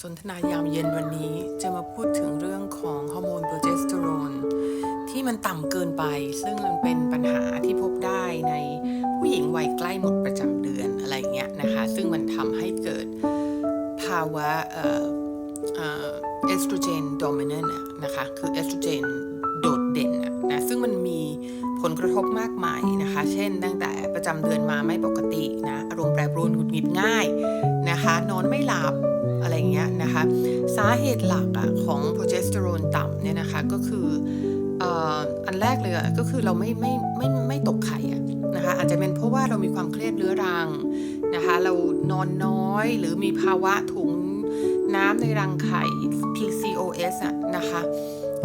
สนทนายามเย็นวันนี้จะมาพูดถึงเรื่องของฮอร์โมนโปรเจสเตอโรนที่มันต่ำเกินไป ซึ่งมันเป็นปัญหาที่พบได้ในผู้หญิงวัยใกล้หมดประจำเดือนอะไรเงี้ยนะคะ ซึ่งมันทำให้เกิดภาวะเอ่อเอสโตรเจนโดมิเนนต์นะคะ คือเอสโตรเจนโดดเด่นนะซึ่งมันมีผลกระทบมากมายนะคะ เช่น ตั้งแต่ประจำเดือนมาไม่ปกตินะ อารมณ์แปรปรวนหงุดหงิดง่ายนะคะ นอนไม่หลับ อะไรเงี้ยนะคะ สาเหตุหลักอะของโปรเจสเตอโรนต่ำเนี่ยนะคะก็คืออันแรกเลยก็คือเราไม่ไม่ไม่ไม่ตกไข่ะนะคะอาจจะเป็นเพราะว่าเรามีความเครียดเรื้อรังนะคะเรานอนน้อยหรือมีภาวะถุงน้ำในรังไข่ PCOS อะนะคะ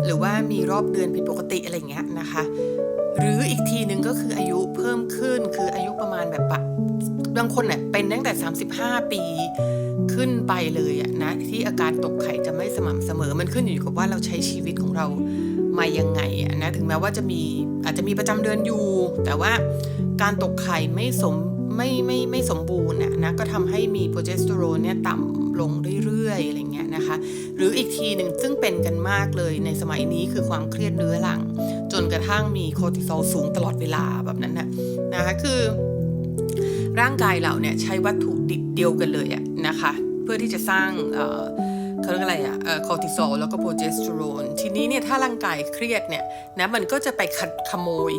หรือว่ามีรอบเดือนผิดปกติอะไรเงี้ยนะคะ หรืออีกทีหนึ่งก็คืออายุเพิ่มขึ้นคืออายุประมาณแบบปะบางคนเนี่ย แต่ 35 ปี ขึ้นไปเลยอะนะที่อาการตกไข่จะไม่สม่ำเสมอ มันขึ้นอยู่กับว่าเราใช้ชีวิตของเรามายังไงอะนะถึงแม้ว่าจะมีอาจจะมีประจำเดือนอยู่ แต่ว่าการตกไข่ไม่สมไม่ไม่ไม่สมบูรณ์อะนะก็ทำให้มีโปรเจสเตอโรนเนี่ยต่ำลงเรื่อยๆอะไรเงี้ยนะคะ หรืออีกทีหนึ่งซึ่งเป็นกันมากเลยในสมัยนี้คือความเครียดเรื้อรัง จนกระทั่งมีคอร์ติซอลสูงตลอดเวลาแบบนั้นนะนะคะคือ ร่างกายเราเนี่ยใช้วัตถุดิบเดียวกันเลยอะนะคะ เพื่อที่จะสร้างเขาเรียกอะไรอะคอร์ติซอลแล้วก็โปรเจสเตอโรนทีนี้เนี่ยถ้าร่างกายเครียดเนี่ยนะมันก็จะไปขขโมย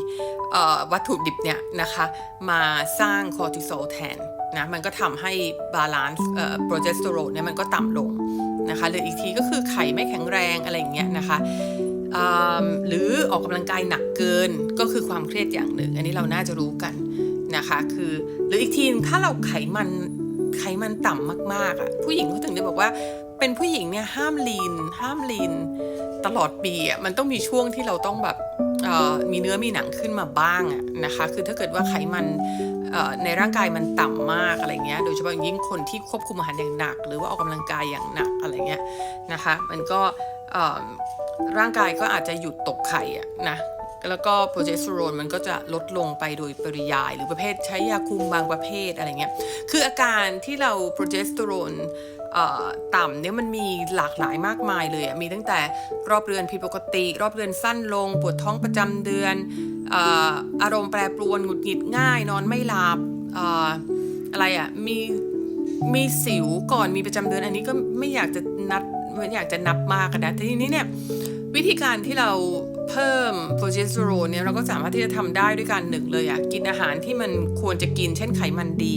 วัตถุดิบเนี่ยนะคะมาสร้างคอร์ติซอลแทนนะมันก็ทำให้บาลานซ์โปรเจสเตอโรนเนี่ยมันก็ต่ำลงนะคะหรืออีกทีก็คือไข่ไม่แข็งแรงอะไรอย่างเงี้ยนะคะหรือออกกำลังกายหนักเกินก็คือความเครียดอย่างหนึ่ง อันนี้เราน่าจะรู้กัน นะคะ คือหรืออีกทีถ้าเราไขมันไขมันต่ำมากๆอะผู้หญิงเขาถึงได้บอกว่า เป็นผู้หญิงเนี่ยห้ามลีนห้ามลีนตลอดปีอะมันต้องมีช่วงที่เราต้องแบบมีเนื้อมีหนังขึ้นมาบ้างอะนะคะ คือถ้าเกิดว่าไขมันในร่างกายมันต่ำมากอะไรเงี้ย โดยเฉพาะยิ่งคนที่ควบคุมอาหารอย่างหนัก หรือว่าออกกำลังกายอย่างหนักอะไรเงี้ยนะคะ มันก็ร่างกายก็อาจจะหยุดตกไข่อะนะ แล้วก็โปรเจสเตอโรนมันก็จะลดลงไปโดยปริยาย หรือประเภทใช้ยาคุมบางประเภทอะไรเงี้ย คืออาการที่เราโปรเจสเตอโรนต่ำเนี่ยมันมีหลากหลายมากมายเลยอะมีตั้งแต่รอบเดือนผิดปกติ รอบเดือนสั้นลง ปวดท้องประจำเดือนออารมณ์แปรปรวนหงุดหงิดง่าย นอนไม่หลับอออะไรอะมีมีสิวก่อนมีประจำเดือน อันนี้ก็ไม่อยากจะนัดไม่อยากจะนับมากนะทีนี้เนี่ยวิธีการที่เรา เพิ่มโปรเจสเตอโรนเนี่ยเราก็สามารถที่จะทำได้ด้วยการหนึ่งเลยอะกินอาหารที่มันควรจะกิน เช่นไขมันดี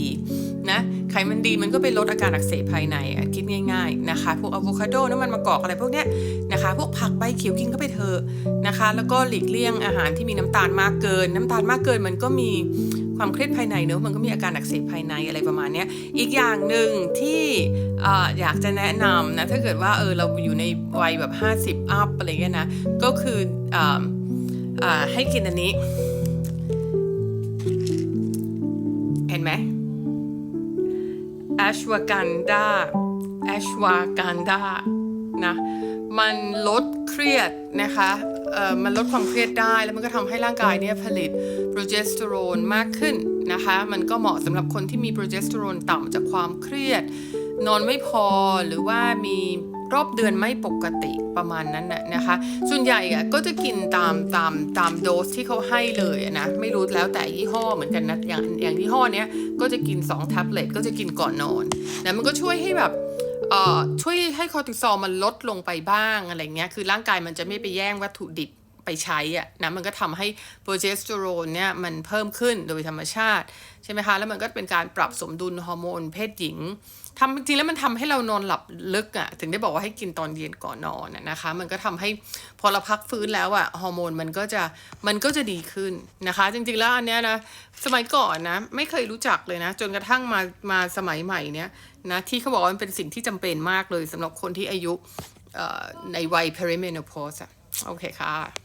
นะไขมันดีมันก็ไปลดอาการอักเสบภายในอะคิดง่ายๆนะคะ พวกอะโวคาโดน้ำมันมะกอกอะไรพวกเนี้ยนะคะ พวกผักใบเขียวกินก็ไปเถอะนะคะ แล้วก็หลีกเลี่ยงอาหารที่มีน้ำตาลมากเกิน น้ำตาลมากเกินมันก็มี ความเครียดภายในเนอะมันก็มีอาการอักเสบภายในอะไรประมาณนี้อีกอย่างหนึ่งที่ออยากจะแนะนำนะถ้าเกิดว่าเออเราอยู่ในวัยแบบ 50 อัพอะไรเงี้ยนะก็คือออให้กินอันนี้ เห็นไหมแอชวากันดาแอชวากันดานะมันลดเครียดนะคะ มันลดความเครียดได้แล้วมันก็ทำให้ร่างกายเนี่ยผลิตโปรเจสเตอโรนมากขึ้นนะคะ มันก็เหมาะสำหรับคนที่มีโปรเจสเตอโรนต่ำจากความเครียด นอนไม่พอหรือว่ามีรอบเดือนไม่ปกติประมาณนั้นนะนะคะ ส่วนใหญ่อะก็จะกินตามตามตามโดสที่เขาให้เลยนะไม่รู้แล้วแต่ยี่ห้อเหมือนกันนะอย่างอย่างยี่ห้อเนี้ยก็จะกิน2แท็บเล็ตก็จะกินก่อนนอนนะมันก็ช่วยให้แบบ ช่วยให้คอร์ติซอลมันลดลงไปบ้างอะไรเงี้ย คือร่างกายมันจะไม่ไปแย่งวัตถุดิบ ไปใช้อะนะมันก็ทำให้โปรเจสเตอโรนเนี่ยมันเพิ่มขึ้นโดยธรรมชาติใช่ไหมคะแล้วมันก็เป็นการปรับสมดุลฮอร์โมนเพศหญิงทำจริงแล้วมันทำให้เรานอนหลับลึกอะถึงได้บอกว่าให้กินตอนเย็นก่อนนอนนะคะ มันก็ทำให้พอเราพักฟื้นแล้วอะฮอร์โมนมันก็จะมันก็จะดีขึ้นนะคะ จริงๆแล้วอันเนี้ยนะสมัยก่อนนะไม่เคยรู้จักเลยนะ จนกระทั่งมามาสมัยใหม่เนี้ยนะที่เขาบอกว่ามันเป็นสิ่งที่จำเป็นมากเลยสำหรับคนที่อายุในวัย perimenopause อะโอเคค่ะ